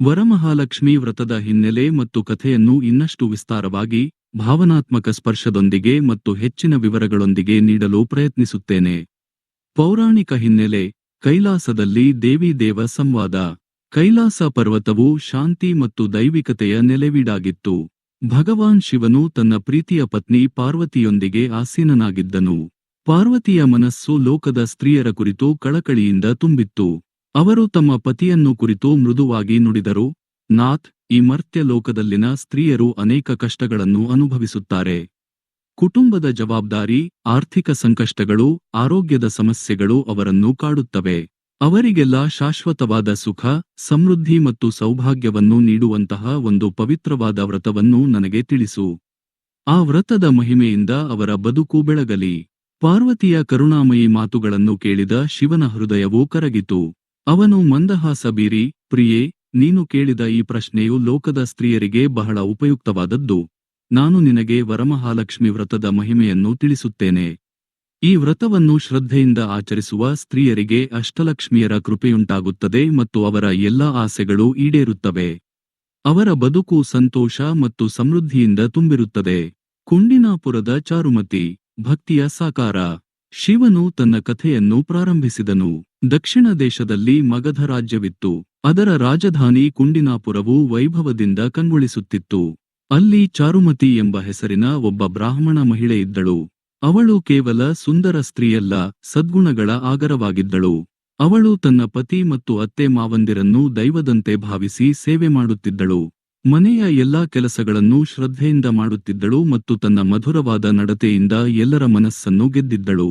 ವರಮಹಾಲಕ್ಷ್ಮಿ ವ್ರತದ ಹಿನ್ನೆಲೆ ಮತ್ತು ಕಥೆಯನ್ನು ಇನ್ನಷ್ಟು ವಿಸ್ತಾರವಾಗಿ, ಭಾವನಾತ್ಮಕ ಸ್ಪರ್ಶದೊಂದಿಗೆ ಮತ್ತು ಹೆಚ್ಚಿನ ವಿವರಗಳೊಂದಿಗೆ ನೀಡಲು ಪ್ರಯತ್ನಿಸುತ್ತೇನೆ. ಪೌರಾಣಿಕ ಹಿನ್ನೆಲೆ, ಕೈಲಾಸದಲ್ಲಿ ದೇವಿ ದೇವ ಸಂವಾದ. ಕೈಲಾಸ ಪರ್ವತವು ಶಾಂತಿ ಮತ್ತು ದೈವಿಕತೆಯ ನೆಲೆವೀಡಾಗಿತ್ತು. ಭಗವಾನ್ ಶಿವನು ತನ್ನ ಪ್ರೀತಿಯ ಪತ್ನಿ ಪಾರ್ವತಿಯೊಂದಿಗೆ ಆಸೀನನಾಗಿದ್ದನು. ಪಾರ್ವತಿಯ ಮನಸ್ಸು ಲೋಕದ ಸ್ತ್ರೀಯರ ಕುರಿತು ಕಳಕಳಿಯಿಂದ ತುಂಬಿತ್ತು. ಅವರು ತಮ್ಮ ಪತಿಯನ್ನು ಕುರಿತು ಮೃದುವಾಗಿ ನುಡಿದರು ನಾಥ್ ಈ ಮರ್ತ್ಯ ಲೋಕದಲ್ಲಿನ ಸ್ತ್ರೀಯರು ಅನೇಕ ಕಷ್ಟಗಳನ್ನು ಅನುಭವಿಸುತ್ತಾರೆ. ಕುಟುಂಬದ ಜವಾಬ್ದಾರಿ, ಆರ್ಥಿಕ ಸಂಕಷ್ಟಗಳು, ಆರೋಗ್ಯದ ಸಮಸ್ಯೆಗಳು ಅವರನ್ನು ಕಾಡುತ್ತವೆ. ಅವರಿಗೆಲ್ಲ ಶಾಶ್ವತವಾದ ಸುಖ, ಸಮೃದ್ಧಿ ಮತ್ತು ಸೌಭಾಗ್ಯವನ್ನು ನೀಡುವಂತಹ ಒಂದು ಪವಿತ್ರವಾದ ವ್ರತವನ್ನು ನನಗೆ ತಿಳಿಸು. ಆ ವ್ರತದ ಮಹಿಮೆಯಿಂದ ಅವರ ಬದುಕು ಬೆಳಗಲಿ. ಪಾರ್ವತಿಯ ಕರುಣಾಮಯಿ ಮಾತುಗಳನ್ನು ಕೇಳಿದ ಶಿವನ ಹೃದಯವು ಕರಗಿತು. ಅವನು ಮಂದಹಾಸ ಬೀರಿ, ಪ್ರಿಯೇ, ನೀನು ಕೇಳಿದ ಈ ಪ್ರಶ್ನೆಯು ಲೋಕದ ಸ್ತ್ರೀಯರಿಗೆ ಬಹಳ ಉಪಯುಕ್ತವಾದದ್ದು. ನಾನು ನಿನಗೆ ವರಮಹಾಲಕ್ಷ್ಮಿ ವ್ರತದ ಮಹಿಮೆಯನ್ನು ತಿಳಿಸುತ್ತೇನೆ. ಈ ವ್ರತವನ್ನು ಶ್ರದ್ಧೆಯಿಂದ ಆಚರಿಸುವ ಸ್ತ್ರೀಯರಿಗೆ ಅಷ್ಟಲಕ್ಷ್ಮಿಯರ ಕೃಪೆಯುಂಟಾಗುತ್ತದೆ ಮತ್ತು ಅವರ ಎಲ್ಲಾ ಆಸೆಗಳು ಈಡೇರುತ್ತವೆ. ಅವರ ಬದುಕು ಸಂತೋಷ ಮತ್ತು ಸಮೃದ್ಧಿಯಿಂದ ತುಂಬಿರುತ್ತದೆ. ಕುಂಡಿನಾಪುರದ ಚಾರುಮತಿ, ಭಕ್ತಿಯ ಸಾಕಾರ. ಶಿವನು ತನ್ನ ಕಥೆಯನ್ನು ಪ್ರಾರಂಭಿಸಿದನು. ದಕ್ಷಿಣ ದೇಶದಲ್ಲಿ ಮಗಧ ರಾಜ್ಯವಿತ್ತು. ಅದರ ರಾಜಧಾನಿ ಕುಂಡಿನಾಪುರವು ವೈಭವದಿಂದ ಕಂಗೊಳಿಸುತ್ತಿತ್ತು. ಅಲ್ಲಿ ಚಾರುಮತಿ ಎಂಬ ಹೆಸರಿನ ಒಬ್ಬ ಬ್ರಾಹ್ಮಣ ಮಹಿಳೆ ಇದ್ದಳು. ಅವಳು ಕೇವಲ ಸುಂದರ ಸ್ತ್ರೀಯಲ್ಲ, ಸದ್ಗುಣಗಳ ಆಗರವಾಗಿದ್ದಳು. ಅವಳು ತನ್ನ ಪತಿ ಮತ್ತು ಅತ್ತೆ ಮಾವಂದಿರನ್ನು ದೈವದಂತೆ ಭಾವಿಸಿ ಸೇವೆ ಮಾಡುತ್ತಿದ್ದಳು. ಮನೆಯ ಎಲ್ಲಾ ಕೆಲಸಗಳನ್ನು ಶ್ರದ್ಧೆಯಿಂದ ಮಾಡುತ್ತಿದ್ದಳು ಮತ್ತು ತನ್ನ ಮಧುರವಾದ ನಡತೆಯಿಂದ ಎಲ್ಲರ ಮನಸ್ಸನ್ನು ಗೆದ್ದಿದ್ದಳು.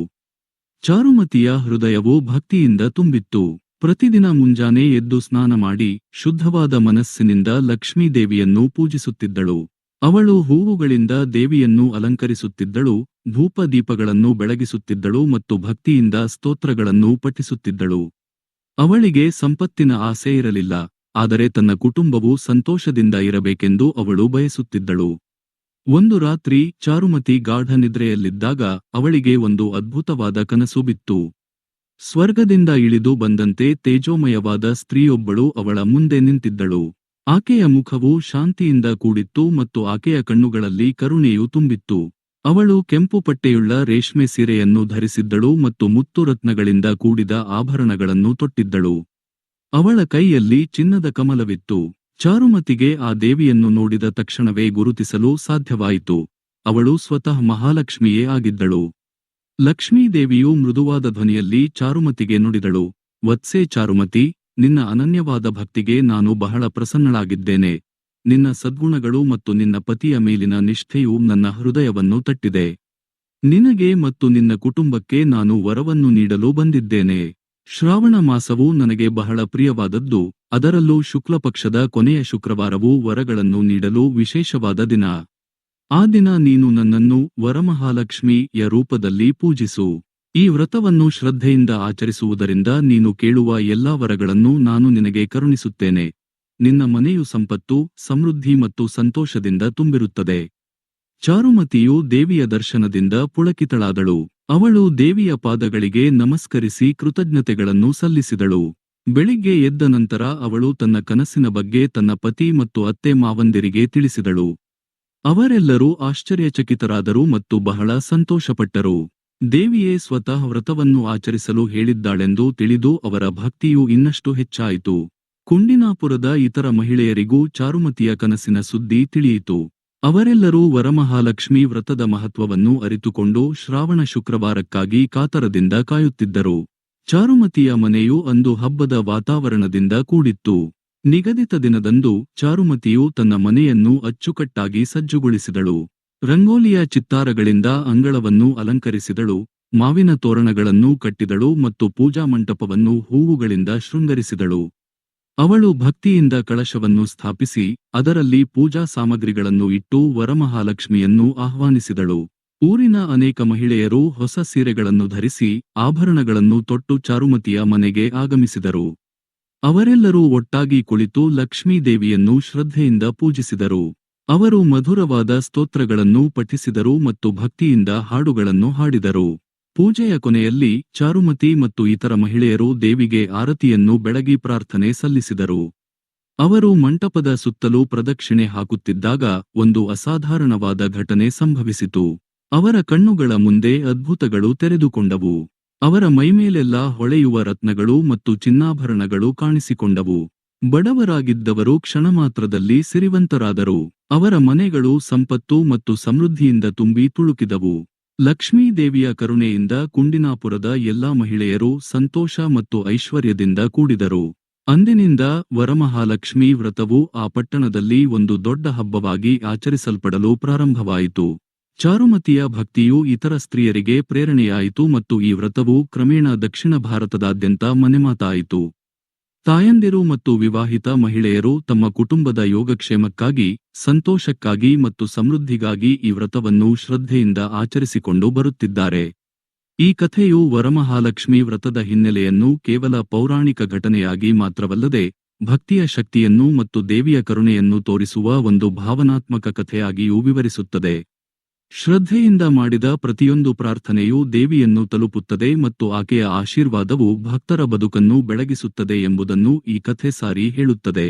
ಚಾರುಮತಿಯ ಹೃದಯವು ಭಕ್ತಿಯಿಂದ ತುಂಬಿತ್ತು. ಪ್ರತಿದಿನ ಮುಂಜಾನೆ ಎದ್ದು ಸ್ನಾನ ಮಾಡಿ ಶುದ್ಧವಾದ ಮನಸ್ಸಿನಿಂದ ಲಕ್ಷ್ಮೀದೇವಿಯನ್ನು ಪೂಜಿಸುತ್ತಿದ್ದಳು. ಅವಳು ಹೂವುಗಳಿಂದ ದೇವಿಯನ್ನು ಅಲಂಕರಿಸುತ್ತಿದ್ದಳು ಧೂಪ ದೀಪಗಳನ್ನು ಬೆಳಗಿಸುತ್ತಿದ್ದಳು ಮತ್ತು ಭಕ್ತಿಯಿಂದ ಸ್ತೋತ್ರಗಳನ್ನು ಪಠಿಸುತ್ತಿದ್ದಳು. ಅವಳಿಗೆ ಸಂಪತ್ತಿನ ಆಸೆ ಇರಲಿಲ್ಲ, ಆದರೆ ತನ್ನ ಕುಟುಂಬವು ಸಂತೋಷದಿಂದ ಇರಬೇಕೆಂದು ಅವಳು ಬಯಸುತ್ತಿದ್ದಳು. ಒಂದು ರಾತ್ರಿ ಚಾರುಮತಿ ಗಾಢ ನಿದ್ರೆಯಲ್ಲಿದ್ದಾಗ ಅವಳಿಗೆ ಒಂದು ಅದ್ಭುತವಾದ ಕನಸು ಬಿತ್ತು. ಸ್ವರ್ಗದಿಂದ ಇಳಿದು ಬಂದಂತೆ ತೇಜೋಮಯವಾದ ಸ್ತ್ರೀಯೊಬ್ಬಳು ಅವಳ ಮುಂದೆ ನಿಂತಿದ್ದಳು. ಆಕೆಯ ಮುಖವು ಶಾಂತಿಯಿಂದ ಕೂಡಿತ್ತು ಮತ್ತು ಆಕೆಯ ಕಣ್ಣುಗಳಲ್ಲಿ ಕರುಣೆಯು ತುಂಬಿತ್ತು. ಅವಳು ಕೆಂಪು ಪಟ್ಟೆಯುಳ್ಳ ರೇಷ್ಮೆ ಸೀರೆಯನ್ನು ಧರಿಸಿದ್ದಳು ಮತ್ತು ಮುತ್ತು ರತ್ನಗಳಿಂದ ಕೂಡಿದ ಆಭರಣಗಳನ್ನು ತೊಟ್ಟಿದ್ದಳು. ಅವಳ ಕೈಯಲ್ಲಿ ಚಿನ್ನದ ಕಮಲವಿತ್ತು. ಚಾರುಮತಿಗೆ ಆ ದೇವಿಯನ್ನು ನೋಡಿದ ತಕ್ಷಣವೇ ಗುರುತಿಸಲು ಸಾಧ್ಯವಾಯಿತು. ಅವಳು ಸ್ವತಃ ಮಹಾಲಕ್ಷ್ಮಿಯೇ ಆಗಿದ್ದಳು. ಲಕ್ಷ್ಮೀದೇವಿಯು ಮೃದುವಾದ ಧ್ವನಿಯಲ್ಲಿ ಚಾರುಮತಿಗೆ ನುಡಿದಳು, ವತ್ಸೆ ಚಾರುಮತಿ, ನಿನ್ನ ಅನನ್ಯವಾದ ಭಕ್ತಿಗೆ ನಾನು ಬಹಳ ಪ್ರಸನ್ನಳಾಗಿದ್ದೇನೆ. ನಿನ್ನ ಸದ್ಗುಣಗಳು ಮತ್ತು ನಿನ್ನ ಪತಿಯ ಮೇಲಿನ ನಿಷ್ಠೆಯು ನನ್ನ ಹೃದಯವನ್ನು ತಟ್ಟಿದೆ. ನಿನಗೆ ಮತ್ತು ನಿನ್ನ ಕುಟುಂಬಕ್ಕೆ ನಾನು ವರವನ್ನು ನೀಡಲು ಬಂದಿದ್ದೇನೆ. ಶ್ರಾವಣ ಮಾಸವು ನನಗೆ ಬಹಳ ಪ್ರಿಯವಾದದ್ದು, ಅದರಲ್ಲೂ ಶುಕ್ಲಪಕ್ಷದ ಕೊನೆಯ ಶುಕ್ರವಾರವು ವರಗಳನ್ನು ನೀಡಲು ವಿಶೇಷವಾದ ದಿನ. ಆ ದಿನ ನೀನು ನನ್ನನ್ನು ವರಮಹಾಲಕ್ಷ್ಮಿಯ ರೂಪದಲ್ಲಿ ಪೂಜಿಸು. ಈ ವ್ರತವನ್ನು ಶ್ರದ್ಧೆಯಿಂದ ಆಚರಿಸುವುದರಿಂದ ನೀನು ಕೇಳುವ ಎಲ್ಲಾ ವರಗಳನ್ನು ನಾನು ನಿನಗೆ ಕರುಣಿಸುತ್ತೇನೆ. ನಿನ್ನ ಮನೆಯು ಸಂಪತ್ತು, ಸಮೃದ್ಧಿ ಮತ್ತು ಸಂತೋಷದಿಂದ ತುಂಬಿರುತ್ತದೆ. ಚಾರುಮತಿಯು ದೇವಿಯ ದರ್ಶನದಿಂದ ಪುಳಕಿತಳಾದಳು. ಅವಳು ದೇವಿಯ ಪಾದಗಳಿಗೆ ನಮಸ್ಕರಿಸಿ ಕೃತಜ್ಞತೆಗಳನ್ನು ಸಲ್ಲಿಸಿದಳು. ಬೆಳಿಗ್ಗೆ ಎದ್ದ ನಂತರ ಅವಳು ತನ್ನ ಕನಸಿನ ಬಗ್ಗೆ ತನ್ನ ಪತಿ ಮತ್ತು ಅತ್ತೆ ಮಾವಂದಿರಿಗೆ ತಿಳಿಸಿದಳು. ಅವರೆಲ್ಲರೂ ಆಶ್ಚರ್ಯಚಕಿತರಾದರು ಮತ್ತು ಬಹಳ ಸಂತೋಷಪಟ್ಟರು. ದೇವಿಯೇ ಸ್ವತಃ ವ್ರತವನ್ನು ಆಚರಿಸಲು ಹೇಳಿದ್ದಾಳೆಂದು ತಿಳಿದು ಅವರ ಭಕ್ತಿಯು ಇನ್ನಷ್ಟು ಹೆಚ್ಚಾಯಿತು. ಕುಂಡಿನಾಪುರದ ಇತರ ಮಹಿಳೆಯರಿಗೂ ಚಾರುಮತಿಯ ಕನಸಿನ ಸುದ್ದಿ ತಿಳಿಯಿತು. ಅವರೆಲ್ಲರೂ ವರಮಹಾಲಕ್ಷ್ಮಿ ವ್ರತದ ಮಹತ್ವವನ್ನು ಅರಿತುಕೊಂಡು ಶ್ರಾವಣ ಶುಕ್ರವಾರಕ್ಕಾಗಿ ಕಾತರದಿಂದ ಕಾಯುತ್ತಿದ್ದರು. ಚಾರುಮತಿಯ ಮನೆಯು ಅಂದು ಹಬ್ಬದ ವಾತಾವರಣದಿಂದ ಕೂಡಿತ್ತು. ನಿಗದಿತ ದಿನದಂದು ಚಾರುಮತಿಯು ತನ್ನ ಮನೆಯನ್ನು ಅಚ್ಚುಕಟ್ಟಾಗಿ ಸಜ್ಜುಗೊಳಿಸಿದಳು. ರಂಗೋಲಿಯ ಚಿತ್ತಾರಗಳಿಂದ ಅಂಗಳವನ್ನು ಅಲಂಕರಿಸಿದಳು. ಮಾವಿನ ತೋರಣಗಳನ್ನು ಕಟ್ಟಿದಳು ಮತ್ತು ಪೂಜಾ ಮಂಟಪವನ್ನು ಹೂವುಗಳಿಂದ ಶೃಂಗರಿಸಿದಳು. ಅವಳು ಭಕ್ತಿಯಿಂದ ಕಳಶವನ್ನು ಸ್ಥಾಪಿಸಿ ಅದರಲ್ಲಿ ಪೂಜಾ ಸಾಮಗ್ರಿಗಳನ್ನು ಇಟ್ಟು ವರಮಹಾಲಕ್ಷ್ಮಿಯನ್ನು ಆಹ್ವಾನಿಸಿದಳು. ಊರಿನ ಅನೇಕ ಮಹಿಳೆಯರು ಹೊಸ ಸೀರೆಗಳನ್ನು ಧರಿಸಿ ಆಭರಣಗಳನ್ನು ತೊಟ್ಟು ಚಾರುಮತಿಯ ಮನೆಗೆ ಆಗಮಿಸಿದರು. ಅವರೆಲ್ಲರೂ ಒಟ್ಟಾಗಿ ಕುಳಿತು ಲಕ್ಷ್ಮೀದೇವಿಯನ್ನು ಶ್ರದ್ಧೆಯಿಂದ ಪೂಜಿಸಿದರು. ಅವರು ಮಧುರವಾದ ಸ್ತೋತ್ರಗಳನ್ನು ಪಠಿಸಿದರು ಮತ್ತು ಭಕ್ತಿಯಿಂದ ಹಾಡುಗಳನ್ನು ಹಾಡಿದರು. ಪೂಜೆಯ ಕೊನೆಯಲ್ಲಿ ಚಾರುಮತಿ ಮತ್ತು ಇತರ ಮಹಿಳೆಯರು ದೇವಿಗೆ ಆರತಿಯನ್ನು ಬೆಳಗಿ ಪ್ರಾರ್ಥನೆ ಸಲ್ಲಿಸಿದರು. ಅವರು ಮಂಟಪದ ಸುತ್ತಲೂ ಪ್ರದಕ್ಷಿಣೆ ಹಾಕುತ್ತಿದ್ದಾಗ ಒಂದು ಅಸಾಧಾರಣವಾದ ಘಟನೆ ಸಂಭವಿಸಿತು. ಅವರ ಕಣ್ಣುಗಳ ಮುಂದೆ ಅದ್ಭುತಗಳು ತೆರೆದುಕೊಂಡವು. ಅವರ ಮೈಮೇಲೆಲ್ಲ ಹೊಳೆಯುವ ರತ್ನಗಳು ಮತ್ತು ಚಿನ್ನಾಭರಣಗಳು ಕಾಣಿಸಿಕೊಂಡವು. ಬಡವರಾಗಿದ್ದವರು ಕ್ಷಣಮಾತ್ರದಲ್ಲಿ ಸಿರಿವಂತರಾದರು. ಅವರ ಮನೆಗಳು ಸಂಪತ್ತು ಮತ್ತು ಸಮೃದ್ಧಿಯಿಂದ ತುಂಬಿ ತುಳುಕಿದವು. ಲಕ್ಷ್ಮೀದೇವಿಯ ಕರುಣೆಯಿಂದ ಕುಂಡಿನಾಪುರದ ಎಲ್ಲಾ ಮಹಿಳೆಯರು ಸಂತೋಷ ಮತ್ತು ಐಶ್ವರ್ಯದಿಂದ ಕೂಡಿದರು. ಅಂದಿನಿಂದ ವರಮಹಾಲಕ್ಷ್ಮೀ ವ್ರತವು ಆ ಪಟ್ಟಣದಲ್ಲಿ ಒಂದು ದೊಡ್ಡ ಹಬ್ಬವಾಗಿ ಆಚರಿಸಲ್ಪಡಲು ಪ್ರಾರಂಭವಾಯಿತು. ಚಾರುಮತಿಯ ಭಕ್ತಿಯು ಇತರ ಸ್ತ್ರೀಯರಿಗೆ ಪ್ರೇರಣೆಯಾಯಿತು ಮತ್ತು ಈ ವ್ರತವು ಕ್ರಮೇಣ ದಕ್ಷಿಣ ಭಾರತದಾದ್ಯಂತ ಮನೆಮಾತಾಯಿತು. ತಾಯಂದಿರು ಮತ್ತು ವಿವಾಹಿತ ಮಹಿಳೆಯರು ತಮ್ಮ ಕುಟುಂಬದ ಯೋಗಕ್ಷೇಮಕ್ಕಾಗಿ, ಸಂತೋಷಕ್ಕಾಗಿ ಮತ್ತು ಸಮೃದ್ಧಿಗಾಗಿ ಈ ವ್ರತವನ್ನು ಶ್ರದ್ಧೆಯಿಂದ ಆಚರಿಸಿಕೊಂಡು ಬರುತ್ತಿದ್ದಾರೆ. ಈ ಕಥೆಯು ವರಮಹಾಲಕ್ಷ್ಮಿ ವ್ರತದ ಹಿನ್ನೆಲೆಯನ್ನು ಕೇವಲ ಪೌರಾಣಿಕ ಘಟನೆಯಾಗಿ ಮಾತ್ರವಲ್ಲದೆ, ಭಕ್ತಿಯ ಶಕ್ತಿಯನ್ನು ಮತ್ತು ದೇವಿಯ ಕರುಣೆಯನ್ನು ತೋರಿಸುವ ಒಂದು ಭಾವನಾತ್ಮಕ ಕಥೆಯಾಗಿಯೂ ವಿವರಿಸುತ್ತದೆ. ಶ್ರದ್ಧೆಯಿಂದ ಮಾಡಿದ ಪ್ರತಿಯೊಂದು ಪ್ರಾರ್ಥನೆಯೂ ದೇವಿಯನ್ನು ತಲುಪುತ್ತದೆ ಮತ್ತು ಆಕೆಯ ಆಶೀರ್ವಾದವು ಭಕ್ತರ ಬದುಕನ್ನು ಬೆಳಗಿಸುತ್ತದೆ ಎಂಬುದನ್ನು ಈ ಕಥೆ ಸಾರಿ ಹೇಳುತ್ತದೆ.